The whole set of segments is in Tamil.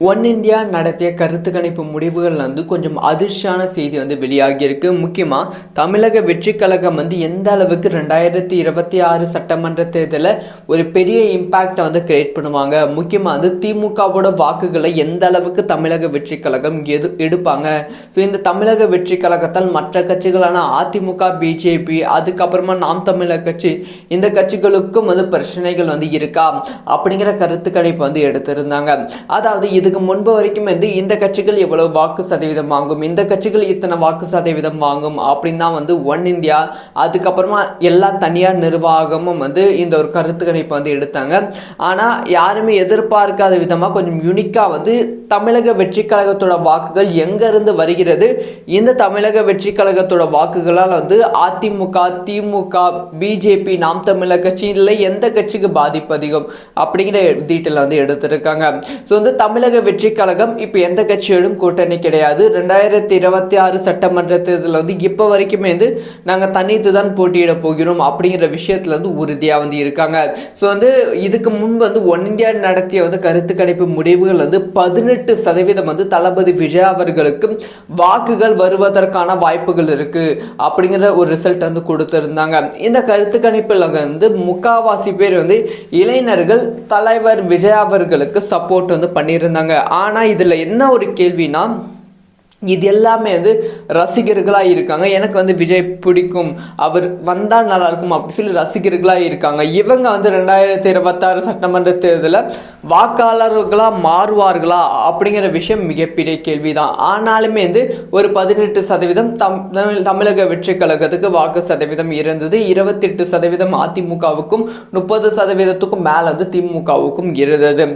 ஒன் இந்தியா நடத்திய கருத்து கணிப்பு முடிவுகள் வந்து கொஞ்சம் அதிர்ச்சியான செய்தி வந்து வெளியாகியிருக்கு. முக்கியமாக தமிழக வெற்றிக் கழகம் வந்து எந்த அளவுக்கு ரெண்டாயிரத்தி இருபத்தி ஆறு சட்டமன்ற தேர்தலில் ஒரு பெரிய இம்பேக்டை வந்து கிரியேட் பண்ணுவாங்க. முக்கியமாக வந்து திமுகவோட வாக்குகளை எந்த அளவுக்கு தமிழக வெற்றிக் கழகம் எது எடுப்பாங்க? ஸோ இந்த தமிழக வெற்றிக் கழகத்தால் மற்ற கட்சிகளான அதிமுக பிஜேபி அதுக்கப்புறமா நாம் தமிழர் கட்சி இந்த கட்சிகளுக்கும் வந்து பிரச்சனைகள் வந்து இருக்கா? அப்படிங்கிற கருத்து கணிப்பு வந்து எடுத்திருந்தாங்க. அதாவது இதுக்கு முன்பு வரைக்கும் வந்து இந்த கட்சிகள் எவ்வளவு வாக்கு சதவீதம் வாங்கும் இந்த கட்சிகள் இத்தனை வாக்கு சதவீதம் வாங்கும் அப்படின்னு தான் வந்து ஒன் இந்தியா அதுக்கப்புறமா எல்லா தனியார் நிர்வாகமும் வந்து இந்த ஒரு கருத்து கணிப்பை வந்து எடுத்தாங்க. ஆனால் யாருமே எதிர்பார்க்காத விதமாக கொஞ்சம் யூனிக்காக வந்து தமிழக வெற்றி கழகத்தோட வாக்குகள் எங்கேருந்து வருகிறது? இந்த தமிழக வெற்றி கழகத்தோட வாக்குகளால் வந்து அதிமுக திமுக பிஜேபி நாம் தமிழர் கட்சி இல்லை எந்த கட்சிக்கு பாதிப்பு அதிகம் அப்படிங்கிற டீட்டெயில் வந்து எடுத்திருக்காங்க. ஸோ வந்து தமிழக வெற்றி கழகம் இப்போ எந்த கட்சியோடும் கூட்டணி கிடையாது. ரெண்டாயிரத்தி இருபத்தி ஆறு சட்டமன்ற தேர்தலில் வந்து இப்போ வரைக்குமே வந்து நாங்கள் தனித்து தான் போட்டியிட போகிறோம் அப்படிங்கிற விஷயத்தில் வந்து உறுதியாக வந்து இருக்காங்க. ஸோ வந்து இதுக்கு முன்பு வந்து ஒன் இந்தியா நடத்திய வந்து கருத்து கணிப்பு முடிவுகள் வந்து பதினெட்டு சதவீதம் வந்து தளபதி விஜய் அவர்களுக்கு வாக்குகள் வருவதற்கான வாய்ப்புகள் இருக்கு அப்படிங்கிற ஒரு ரிசல்ட் வந்து கொடுத்துருந்தாங்க. இந்த கருத்து கணிப்பில் வந்து முக்காவாசி பேர் வந்து இளைஞர்கள் தலைவர் விஜய் அவர்களுக்கு சப்போர்ட் வந்து பண்ணியிருந்தாங்க. ஆனால் இதில் என்ன ஒரு கேள்வினா இது எல்லாமே வந்து ரசிகர்களாக இருக்காங்க. எனக்கு வந்து விஜய் பிடிக்கும். அவர் வந்தால் நல்லாயிருக்கும் அப்படின்னு அப்படி சொல்லி ரசிகர்களாக இருக்காங்க. இவங்க வந்து ரெண்டாயிரத்தி இருபத்தாறு சட்டமன்ற தேர்தலில் வாக்காளர்களாக மாறுவார்களா அப்படிங்கிற விஷயம் மிகப்பெரிய கேள்வி தான் ஆனாலுமே வந்து ஒரு பதினெட்டு சதவீதம் தம் தமிழ் தமிழக வெற்றி கழகத்துக்கு வாக்கு சதவீதம் இருந்தது. இருபத்தெட்டு சதவீதம் அதிமுகவுக்கும் முப்பது சதவீதத்துக்கும் மேலே வந்து திமுகவுக்கும் இருந்தது.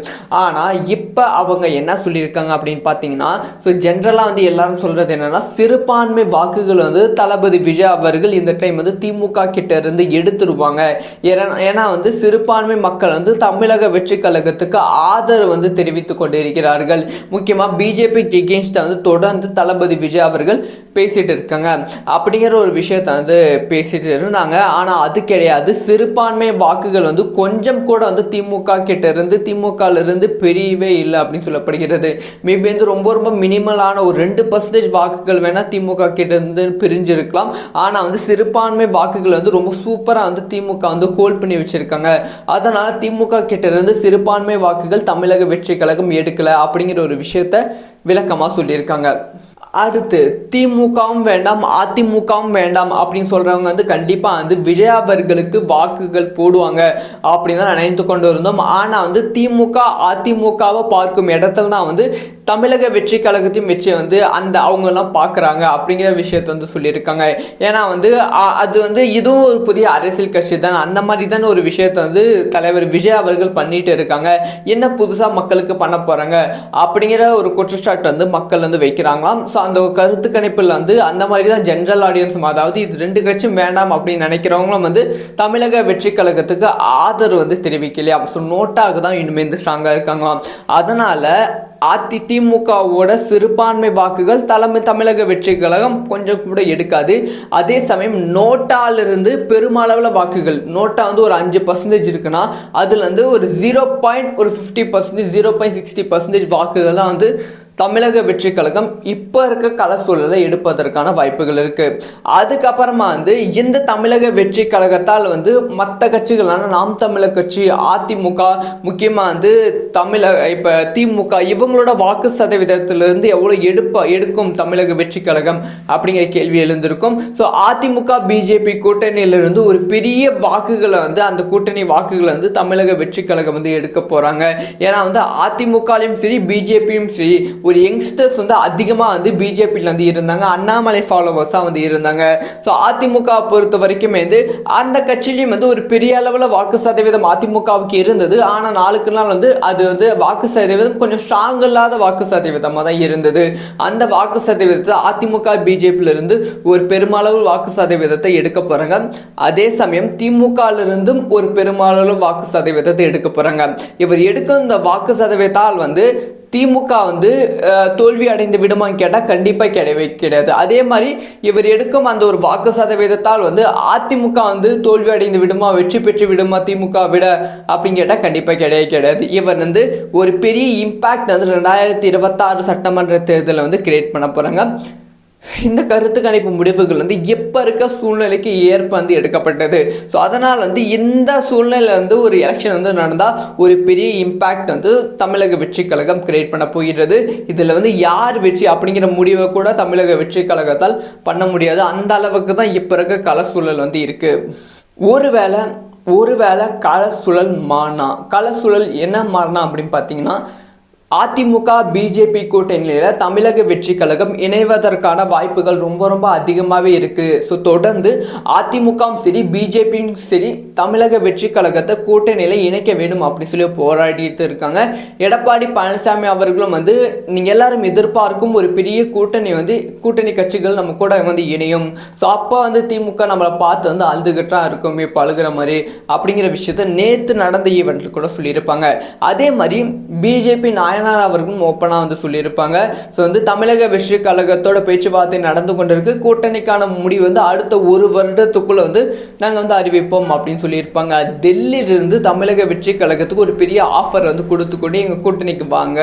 ஆனால் இப்போ அவங்க என்ன சொல்லியிருக்காங்க அப்படின்னு பார்த்தீங்கன்னா ஸோ ஜென்ரலாக வந்து எல்லாரும் சொல்கிறது என்னன்னா சிறுபான்மை வாக்குகள் வந்து தளபதி விஜய் அவர்கள் இந்த டைம் வந்து திமுக கிட்ட இருந்து எடுத்துருவாங்க. ஏன்னா ஏன்னா வந்து சிறுபான்மை மக்கள் வந்து தமிழக வெற்றி கழகத்துக்கு ஆதரவு வந்து தெரிவித்துக் கொண்டிருக்கிறார்கள். முக்கியமாக பிஜேபிக்கு எகேன்ஸ்டாக வந்து தொடர்ந்து தளபதி விஜய் அவர்கள் பேசிட்டு இருக்காங்க. அப்படிங்கிற ஒரு விஷயத்தை வந்து பேசிட்டு இருந்தாங்க. ஆனால் அது கிடையாது. சிறுபான்மை வாக்குகள் வந்து கொஞ்சம் கூட வந்து திமுக கிட்ட இருந்து திமுகல இருந்து பெரியவே இல்லை அப்படின்னு சொல்லப்படுகிறது. மேபி வந்து ரொம்ப ரொம்ப மினிமலான ஒரு ரெண்டு பர்சன்டேஜ் வாக்குகள் வேணால் திமுக கிட்ட இருந்து பிரிஞ்சிருக்கலாம். ஆனால் வந்து சிறுபான்மை வாக்குகள் வந்து ரொம்ப சூப்பராக வந்து திமுக வந்து ஹோல்ட் பண்ணி வச்சிருக்காங்க. அதனால திமுக கிட்ட இருந்து சிறுபான்மை வாக்குகள் தமிழக வெற்றி கழகம் எடுக்கல அப்படிங்கிற ஒரு விஷயத்த விளக்கமாக சொல்லியிருக்காங்க. அடுத்து திமுகவும் வேண்டாம் அதிமுகவும் வேண்டாம் அப்படின்னு சொல்கிறவங்க வந்து கண்டிப்பாக வந்து விஜய் அவர்களுக்கு வாக்குகள் போடுவாங்க அப்படின்னு தான் நினைத்து கொண்டு இருந்தோம் ஆனால் வந்து திமுக அதிமுகவை பார்க்கும் இடத்துல தான் வந்து தமிழக வெற்றி கழகத்தையும் வெற்றி வந்து அந்த அவங்கெல்லாம் பார்க்குறாங்க அப்படிங்கிற விஷயத்த வந்து சொல்லியிருக்காங்க. ஏன்னா வந்து அது வந்து இதுவும் ஒரு புதிய அரசியல் கட்சி தான். அந்த மாதிரி தானே ஒரு விஷயத்த வந்து தலைவர் விஜய் அவர்கள் பண்ணிட்டு இருக்காங்க. என்ன புதுசாக மக்களுக்கு பண்ண போகிறாங்க அப்படிங்கிற ஒரு குற்றச்சாட்டு வந்து மக்கள் வந்து வைக்கிறாங்களாம். ஸோ அந்த கருத்து கணிப்பில் வந்து அந்த மாதிரி தான் ஜென்ரல் ஆடியன்ஸும் அதாவது இது ரெண்டு கட்சியும் வேண்டாம் அப்படின்னு நினைக்கிறவங்களும் வந்து தமிழக வெற்றி கழகத்துக்கு ஆதரவு வந்து தெரிவிக்கலையா? ஸோ நோட்டாக தான் இனிமேல் வந்து ஸ்ட்ராங்காக இருக்காங்களாம். அதனால் அதிமுகவோட சிறுபான்மை வாக்குகள் தலைமை தமிழக வெற்றி கழகம் கொஞ்சம் கூட எடுக்காது. அதே சமயம் நோட்டாலிருந்து பெருமளவில் வாக்குகள். நோட்டா வந்து ஒரு அஞ்சு பர்சன்டேஜ் இருக்குன்னா அதுலேருந்து ஒரு ஜீரோ பாயிண்ட் ஒரு fifty percentage zero point sixty percentage வாக்குகள் தான் வந்து தமிழக வெற்றி கழகம் இப்போ இருக்க கள சூழலை எடுப்பதற்கான வாய்ப்புகள் இருக்குது அதுக்கப்புறமா வந்து இந்த தமிழக வெற்றி கழகத்தால் வந்து மற்ற கட்சிகளான நாம் தமிழர் கட்சி அதிமுக முக்கியமாக வந்து தமிழக இப்போ திமுக இவங்களோட வாக்கு சதவீதத்திலிருந்து எவ்வளோ எடுப்ப எடுக்கும் தமிழக வெற்றி கழகம் அப்படிங்கிற கேள்வி எழுந்திருக்கும். ஸோ அதிமுக பிஜேபி கூட்டணியிலிருந்து ஒரு பெரிய வாக்குகளை வந்து அந்த கூட்டணி வாக்குகளை வந்து தமிழக வெற்றி கழகம் வந்து எடுக்க போகிறாங்க ஏன்னா வந்து அதிமுகலையும் சரி பிஜேபியும் சரி ஒரு யங்ஸ்டர்ஸ் வந்து அதிகமாக வந்து பிஜேபியில் வந்து இருந்தாங்க. அண்ணாமலை ஃபாலோவர்ஸாக வந்து இருந்தாங்க. ஸோ அதிமுக பொறுத்த வரைக்குமே வந்து அந்த கட்சியிலையும் வந்து ஒரு பெரிய அளவில் வாக்கு சதவீதம் அதிமுகவுக்கு இருந்தது. ஆனால் நாளுக்கு நாள் வந்து அது வந்து வாக்கு சதவீதம் கொஞ்சம் ஸ்ட்ராங் இல்லாத வாக்கு சதவீதமாக தான் இருந்தது. அந்த வாக்கு சதவீதத்தை அதிமுக பிஜேபியிலிருந்து ஒரு பெருமளவு வாக்கு சதவீதத்தை எடுக்க போகிறாங்க அதே சமயம் திமுகலிருந்தும் ஒரு பெருமளவு வாக்கு சதவீதத்தை எடுக்க போகிறாங்க இவர் எடுக்கும் இந்த வாக்கு சதவீதத்தால் வந்து திமுக வந்து தோல்வி அடைந்து விடுமான்னு கேட்டால் கண்டிப்பாக கிடையவே கிடையாது. அதே மாதிரி இவர் எடுக்கும் அந்த ஒரு வாக்கு சதவீதத்தால் வந்து அதிமுக வந்து தோல்வி அடைந்து விடுமா வெற்றி பெற்று விடுமா திமுக விட அப்படின்னு கேட்டால் கண்டிப்பாக கிடையவே கிடையாது. இவர் வந்து ஒரு பெரிய இம்பேக்ட் வந்து ரெண்டாயிரத்தி இருபத்தாறு சட்டமன்ற தேர்தலில் வந்து கிரியேட் பண்ண போகிறாங்க இந்த கருத்து கணிப்பு முடிவுகள் வந்து எப்போ இருக்க சூழ்நிலைக்கு ஏற்ப வந்து எடுக்கப்பட்டது? ஸோ அதனால் வந்து இந்த சூழ்நிலை வந்து ஒரு எலெக்ஷன் வந்து நடந்தால் ஒரு பெரிய இம்பேக்ட் வந்து தமிழக வெற்றி கழகம் கிரியேட் பண்ண போகிறது இதில் வந்து யார் வெற்றி அப்படிங்கிற முடிவை கூட தமிழக வெற்றி கழகத்தால் பண்ண முடியாது. அந்த அளவுக்கு தான் இப்போ இருக்க கல சூழல் வந்து இருக்குது ஒருவேளை ஒருவேளை கள மாறினா கள என்ன மாறினா அப்படின்னு பார்த்தீங்கன்னா அதிமுக பிஜேபி கூட்டணியில் தமிழக வெற்றி கழகம் இணைவதற்கான வாய்ப்புகள் ரொம்ப ரொம்ப அதிகமாகவே இருக்குது ஸோ தொடர்ந்து அதிமுகவும் சரி பிஜேபியும் சரி தமிழக வெற்றி கழகத்தை கூட்டணியில் இணைக்க வேண்டும் அப்படின்னு சொல்லி போராடிட்டு இருக்காங்க. எடப்பாடி பழனிசாமி அவர்களும் வந்து நீங்கள் எல்லாரும் எதிர்பார்க்கும் ஒரு பெரிய கூட்டணி வந்து கூட்டணி கட்சிகள் நம்ம கூட வந்து இணையும். ஸோ அப்போ வந்து திமுக நம்மளை பார்த்து வந்து அழுதுகிட்டா இருக்கும் இப்போ அழுகிற மாதிரி அப்படிங்கிற விஷயத்த நேற்று நடந்த ஈவெண்ட்டில் கூட சொல்லியிருப்பாங்க. அதே மாதிரி பிஜேபி நயனார் அவர்களும் ஓப்பனாக வந்து சொல்லியிருப்பாங்க. ஸோ வந்து தமிழக வெற்றி கழகத்தோட பேச்சுவார்த்தை நடந்து கொண்டிருக்கு. கூட்டணிக்கான முடிவு வந்து அடுத்த ஒரு வருடத்துக்குள்ள வந்து நாங்கள் வந்து அறிவிப்போம் அப்படின்னு சொல்லியிருப்பாங்க. டெல்லியிலிருந்து தமிழக வெற்றி கழகத்துக்கு ஒரு பெரிய ஆஃபர் வந்து கொடுத்து கொண்டு எங்கள் கூட்டணிக்கு வாங்க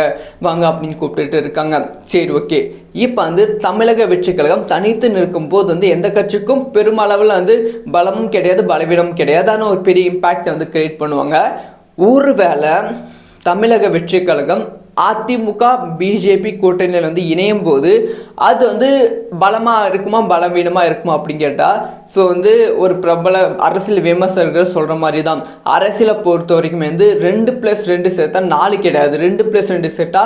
வாங்க அப்படின்னு கூப்பிட்டுட்டு இருக்காங்க. சரி ஓகே இப்போ வந்து தமிழக வெற்றி கழகம் தனித்து நிற்கும் போது வந்து எந்த கட்சிக்கும் பெருமளவில் வந்து பலமும் கிடையாது பலவீனமும் கிடையாது. ஆனால் ஒரு பெரிய இம்பேக்ட் வந்து கிரியேட் பண்ணுவாங்க. ஒருவேளை தமிழக வெற்றி கழகம் அதிமுக பிஜேபி கூட்டணியில் வந்து இணையும் போது அது வந்து பலமாக இருக்குமா பலவீனமாக இருக்குமா அப்படின்னு கேட்டால் ஸோ வந்து ஒரு பிரபல அரசியல் விமர்சகர்கள் சொல்கிற மாதிரி தான் அரசியலை பொறுத்த வரைக்கும் வந்து ரெண்டு ப்ளஸ் ரெண்டு சேர்த்தா நாலு கிடையாது. ரெண்டு ப்ளஸ் ரெண்டு சேர்த்தா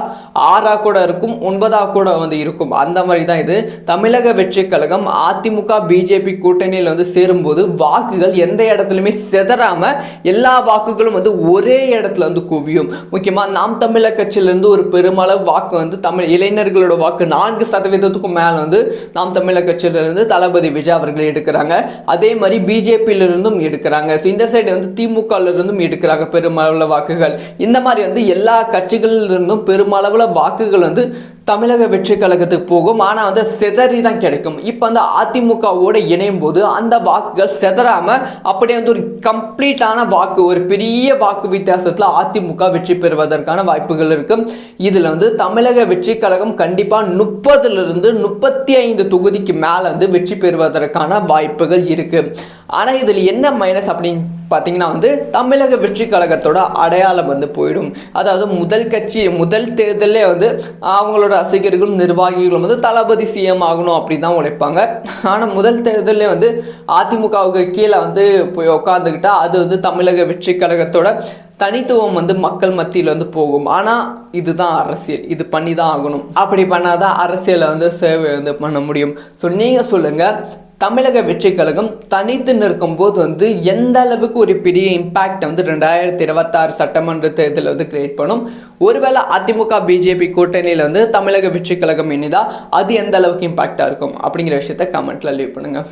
ஆறாக கூட இருக்கும் ஒன்பதாக கூட வந்து இருக்கும். அந்த மாதிரி தான் இது. தமிழக வெற்றி கழகம் அதிமுக பிஜேபி கூட்டணியில் வந்து சேரும்போது வாக்குகள் எந்த இடத்துலையுமே செதறாமல் எல்லா வாக்குகளும் வந்து ஒரே இடத்துல வந்து குவியும். முக்கியமாக நாம் தமிழக கட்சியிலேருந்து ஒரு பெருமளவு வாக்கு வந்து தமிழ் இளைஞர்களோட வாக்கு நான்கு சதவீதத்துக்கும் மேலே வந்து நாம் தமிழக கட்சியிலிருந்து தளபதி விஜய் அவர்கள் எடுக்கிறாங்க. அதே மாதிரி பிஜேபியிலிருந்தும் எடுக்கிறாங்க. ஸோ இந்த சைடு வந்து திமுகவிலிருந்தும் எடுக்கிறாங்க பெருமளவில் வாக்குகள். இந்த மாதிரி வந்து எல்லா கட்சிகளில் இருந்தும் பெருமளவில் வாக்குகள் வந்து தமிழக வெற்றி கழகத்துக்கு போகும். ஆனால் வந்து செதறி தான் கிடைக்கும். இப்போ வந்து அதிமுகவோட இணையும் போது அந்த வாக்குகள் செதறாமல் அப்படியே வந்து ஒரு கம்ப்ளீட்டான வாக்கு ஒரு பெரிய வாக்கு வித்தியாசத்தில் அதிமுக வெற்றி பெறுவதற்கான வாய்ப்புகள் இருக்கும் இதில் வந்து தமிழக வெற்றி கழகம் கண்டிப்பாக முப்பதுலேருந்து முப்பத்தி ஐந்து தொகுதிக்கு மேலே வந்து வெற்றி பெறுவதற்கான வாய்ப்புகள் இருக்கு. ஆனால் இதில் என்ன மைனஸ் அப்படின்னு பார்த்தீங்கன்னா வந்து தமிழக வெற்றி கழகத்தோட அடையாளம் வந்து போயிடும். அதாவது முதல் கட்சி முதல் தேர்தலே வந்து அவங்களோட ரசிகர்களும் நிர்வாகிகளும் வந்து தளபதி சிஎம் ஆகணும் அப்படி தான் உழைப்பாங்க. ஆனால் முதல் தேர்தலே வந்து அதிமுகவுக்கு கீழே வந்து போய் உட்காந்துக்கிட்டா அது வந்து தமிழக வெற்றி கழகத்தோட தனித்துவம் வந்து மக்கள் மத்தியில் வந்து போகும். ஆனால் இதுதான் அரசியல். இது பண்ணி தான் ஆகணும். அப்படி பண்ணாதான் அரசியலை வந்து சேவை வந்து பண்ண முடியும். ஸோ நீங்கள் சொல்லுங்கள் தமிழக வெற்றி கழகம் தனித்து நிற்கும் போது வந்து எந்த அளவுக்கு ஒரு பெரிய இம்பேக்ட் வந்து ரெண்டாயிரத்தி இருபத்தாறு சட்டமன்ற தேர்தலில் வந்து கிரியேட் பண்ணும்? ஒருவேளை அதிமுக பிஜேபி கூட்டணியில் வந்து தமிழக வெற்றி கழகம் இனிதா அது எந்த அளவுக்கு இம்பேக்டாக இருக்கும்? அப்படிங்கிற விஷயத்த கமெண்ட்டில் லீவ் பண்ணுங்கள்